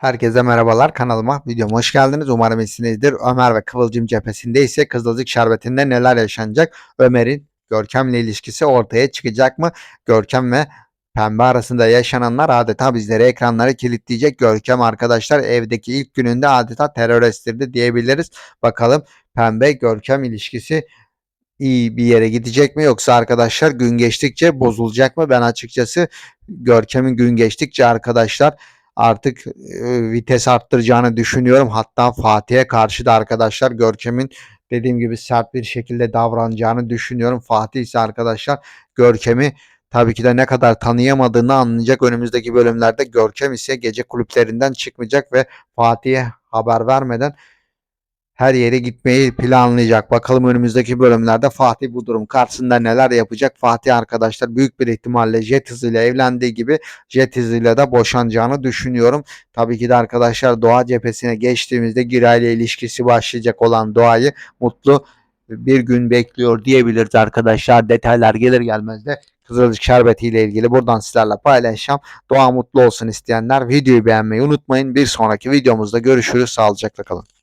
Herkese merhabalar kanalıma videoma hoş geldiniz. Umarım iyisinizdir. Ömer ve Kıvılcım cephesinde ise Kızılcık Şerbeti'nde neler yaşanacak? Ömer'in Görkem'le ilişkisi ortaya çıkacak mı? Görkem ve Pembe arasında yaşananlar adeta bizleri ekranları kilitleyecek. Görkem arkadaşlar evdeki ilk gününde adeta terör estirdi diyebiliriz. Bakalım Pembe Görkem ilişkisi iyi bir yere gidecek mi yoksa arkadaşlar gün geçtikçe bozulacak mı? Ben açıkçası Görkem'in gün geçtikçe arkadaşlar artık e, vites arttıracağını düşünüyorum. Hatta Fatih'e karşı da arkadaşlar Görkem'in dediğim gibi sert bir şekilde davranacağını düşünüyorum. Fatih ise arkadaşlar Görkem'i tabii ki de ne kadar tanıyamadığını anlayacak. Önümüzdeki bölümlerde Görkem ise gece kulüplerinden çıkmayacak ve Fatih'e haber vermeden her yere gitmeyi planlayacak. Bakalım önümüzdeki bölümlerde Fatih bu durum karşısında neler yapacak? Fatih arkadaşlar büyük bir ihtimalle Jet hızıyla evlendiği gibi Jet hızıyla da boşanacağını düşünüyorum. Tabii ki de arkadaşlar Doğa cephesine geçtiğimizde Giray ile ilişkisi başlayacak olan Doğa'yı mutlu bir gün bekliyor diyebiliriz arkadaşlar. Detaylar gelir gelmez de Kızılcık Şerbeti ile ilgili buradan sizlerle paylaşacağım. Doğa mutlu olsun isteyenler videoyu beğenmeyi unutmayın. Bir sonraki videomuzda görüşürüz. Sağlıcakla kalın.